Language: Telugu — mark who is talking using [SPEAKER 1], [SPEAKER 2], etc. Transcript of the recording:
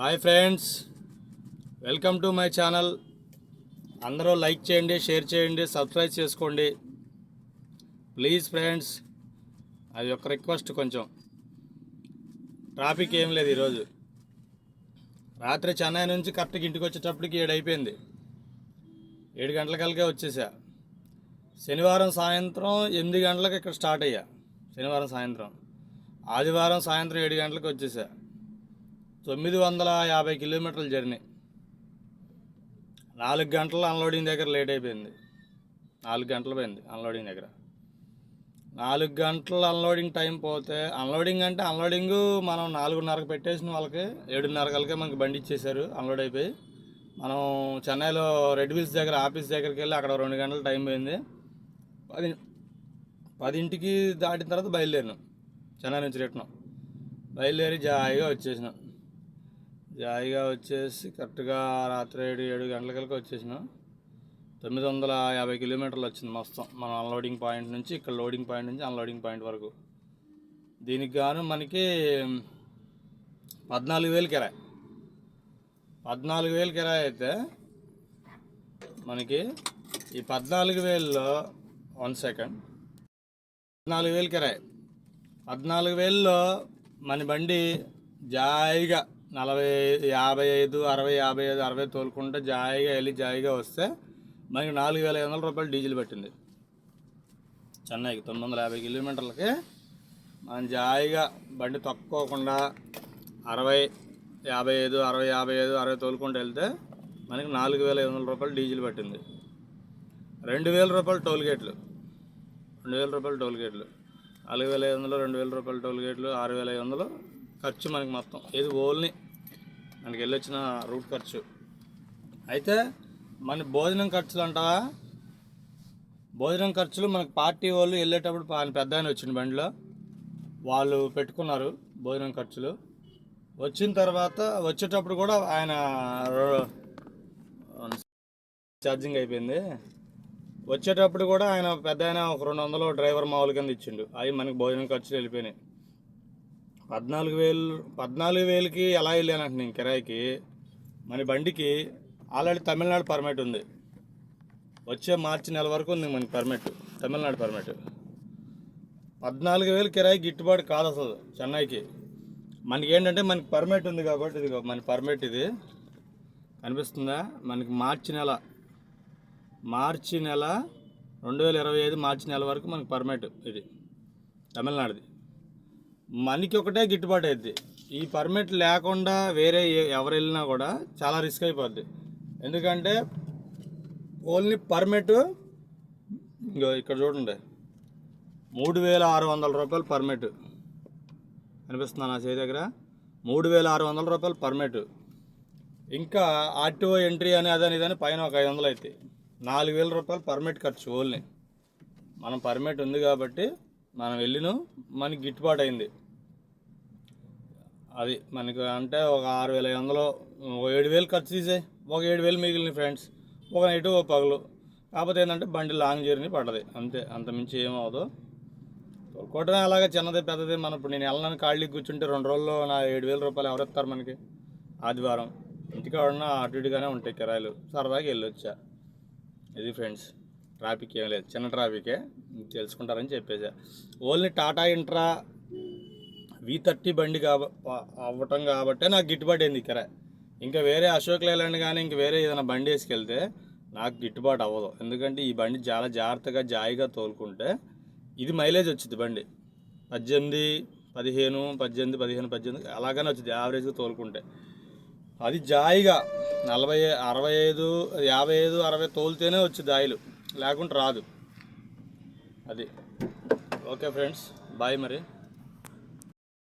[SPEAKER 1] Hi friends welcome to my channel. అందరూ లైక్ చేయండి షేర్ చేయండి సబ్స్క్రైబ్ చేసుకోండి. ప్లీజ్ ఫ్రెండ్స్ అది ఒక రిక్వెస్ట్ కొంచెం. ట్రాఫిక్ ఏం లేదు ఈరోజు. రాత్రి చెన్నై నుంచి కరెక్ట్గా ఇంటికి వచ్చేటప్పటికి ఏడు అయిపోయింది. ఏడు గంటలకల్కే వచ్చేసా. శనివారం సాయంత్రం ఎనిమిది గంటలకు ఇక్కడ స్టార్ట్ అయ్యా. శనివారం సాయంత్రం. ఆదివారం సాయంత్రం ఏడు గంటలకు వచ్చేసా. తొమ్మిది వందల యాభై కిలోమీటర్ల జర్నీ. నాలుగు గంటల అన్లోడింగ్ దగ్గర లేట్ అయిపోయింది. నాలుగు గంటలు పోయింది అన్లోడింగ్ దగ్గర. నాలుగు గంటలు అన్లోడింగ్ టైం పోతే అన్లోడింగ్ అంటే అన్లోడింగ్ మనం నాలుగున్నరకు పెట్టేసిన వాళ్ళకి ఏడున్నరకలకే మనకి బండి ఇచ్చేసారు అన్లోడ్ అయిపోయి. మనం చెన్నైలో రెడ్ విల్స్ దగ్గర ఆఫీస్ దగ్గరికి వెళ్ళి అక్కడ రెండు గంటల టైం పోయింది. పది పదింటికి దాటిన తర్వాత బయలుదేరినాం చెన్నై నుంచి రిటర్న్. బయలుదేరి జాయిగా వచ్చేసినాం. జాయిగా వచ్చేసి కరెక్ట్గా రాత్రి ఏడు ఏడు గంటలకల్లా వచ్చేసినాం. తొమ్మిది వందల యాభై కిలోమీటర్లు వచ్చింది మొత్తం. మనం అన్లోడింగ్ పాయింట్ నుంచి ఇక్కడ లోడింగ్ పాయింట్ నుంచి అన్లోడింగ్ పాయింట్ వరకు. దీనికి గాను మనకి పద్నాలుగు వేలు కిరాయి. పద్నాలుగు వేలు కిరాయి అయితే మనకి ఈ పద్నాలుగు వేలలో వన్ సెకండ్. పద్నాలుగు వేలు కిరాయి. పద్నాలుగు వేలలో మన బండి జాయిగా నలభై యాభై ఐదు అరవై యాభై ఐదు అరవై తోలుకుంటే జాయిగా వెళ్ళి జాయిగా వస్తే మనకి నాలుగు వేల ఐదు వందల రూపాయలు డీజిల్ పట్టింది. చెన్నైకి తొమ్మిది వందల యాభై కిలోమీటర్లకి మనం జాయిగా బండి తక్కువకుండా అరవై యాభై ఐదు అరవై యాభై ఐదు అరవై తోలుకుంటూ వెళ్తే మనకి నాలుగు వేల ఐదు వందల రూపాయలు డీజిల్ పట్టింది. రెండు వేల రూపాయలు టోల్ గేట్లు రెండు వేల రూపాయలు టోల్ గేట్లు నాలుగు వేల ఐదు వందలు రెండు వేల రూపాయలు టోల్ గేట్లు ఆరు వేల ఐదు వందలు ఖర్చు మనకి మొత్తం. ఏది ఓన్లీ మనకి వెళ్ళొచ్చిన రూట్ ఖర్చు. అయితే మన భోజనం ఖర్చులు అంటావా? భోజనం ఖర్చులు మనకు పార్టీ వాళ్ళు వెళ్ళేటప్పుడు ఆయన పెద్ద ఆయన వచ్చిండు బండిలో. వాళ్ళు పెట్టుకున్నారు భోజనం ఖర్చులు. వచ్చిన తర్వాత వచ్చేటప్పుడు కూడా ఆయన ఛార్జింగ్ అయిపోయింది. వచ్చేటప్పుడు కూడా ఆయన పెద్ద ఆయన ఒక రెండు వందలు డ్రైవర్ మామూలు కింద ఇచ్చిండు. అవి మనకి భోజనం ఖర్చులు వెళ్ళిపోయినాయి. పద్నాలుగు వేలు పద్నాలుగు వేలకి ఎలా వెళ్ళానంటే నేను కిరాయికి మన బండికి ఆల్రెడీ తమిళనాడు పర్మిట్ ఉంది. వచ్చే మార్చి నెల వరకు ఉంది మనకి పర్మిట్ తమిళనాడు పర్మిట్ పద్నాలుగు వేలు కిరాయి గిట్టుబాటు కాదు అసలు చెన్నైకి. మనకి ఏంటంటే మనకి పర్మిట్ ఉంది కాబట్టి ఇది మన పర్మిట్ ఇది. కనిపిస్తుందా? మనకి మార్చి నెల మార్చి నెల రెండు వేల ఇరవై ఐదు మార్చి నెల వరకు మనకి పర్మిట్ ఇది తమిళనాడుది. మనకి ఒకటే గిట్టుబాటు అయింది ఈ పర్మిట్ లేకుండా వేరే ఎవరు వెళ్ళినా కూడా చాలా రిస్క్ అయిపోద్ది. ఎందుకంటే ఓన్లీ పర్మిట్ ఇక్కడ చూడండి. మూడు వేల ఆరు వందల రూపాయలు పర్మిట్. కనిపిస్తుందా నా చేతి దగ్గర? మూడు వేల ఆరు వందల రూపాయలు పర్మిట్. ఇంకా ఆర్టీఓ ఎంట్రీ అని అదని ఇదని పైన ఒక ఐదు వందలు అవుతాయి నాలుగు వేల రూపాయలు పర్మిట్ ఖర్చు ఓన్లీ. మనం పర్మిట్ ఉంది కాబట్టి మనం వెళ్ళిన మనకి గిట్టుబాటు అయింది అది మనకి అంటే ఒక ఆరు వేల ఐదు వందలు ఒక ఏడు వేలు ఖర్చు తీసే ఒక ఏడు వేలు మిగిలిన ఫ్రెండ్స్ ఒక నైట్ ఒక పగలు. కాకపోతే ఏంటంటే బండి లాంగ్ జర్నీ పడ్డది. అంతే అంత మించి కొట్టడం అలాగే చిన్నది పెద్దది మనం ఇప్పుడు నేను వెళ్ళను ఖాళీకి కూర్చుంటే రెండు రోజుల్లో నా ఏడు వేల రూపాయలు ఎవరు ఇస్తారు మనకి? ఆదివారం. ఇంటికి ఇంటికాడన్నా అటు ఇటుగానే ఉంటాయి కిరాయిలు. సరదాగా వెళ్ళొచ్చా? ఇది ఫ్రెండ్స్ ట్రాఫిక్ ఏం లేదు. చిన్న ట్రాఫికే తెలుసుకుంటారని చెప్పేసా. Only Tata Intra V thirty బండి కాబ అవ్వటం కాబట్టే నాకు గిట్టుబాటు అయింది ఇక్కడ ఇంకా వేరే అశోక్ లేలాండ్ కానీ ఇంక వేరే ఏదైనా బండి వేసుకెళ్తే నాకు గిట్టుబాటు అవ్వదు. ఎందుకంటే ఈ బండి చాలా జాగ్రత్తగా జాయిగా తోలుకుంటే ఇది మైలేజ్ వచ్చింది బండి. పద్దెనిమిది పదిహేను పద్దెనిమిది పదిహేను పద్దెనిమిది అలాగనే వచ్చింది యావరేజ్గా తోలుకుంటే. అది జాయిగా నలభై అరవై ఐదు యాభై ఐదు అరవై తోలితేనే వచ్చింది ఆయిల్. లేకుంటే రాదు. అది. ఓకే ఫ్రెండ్స్ బాయ్ మరి.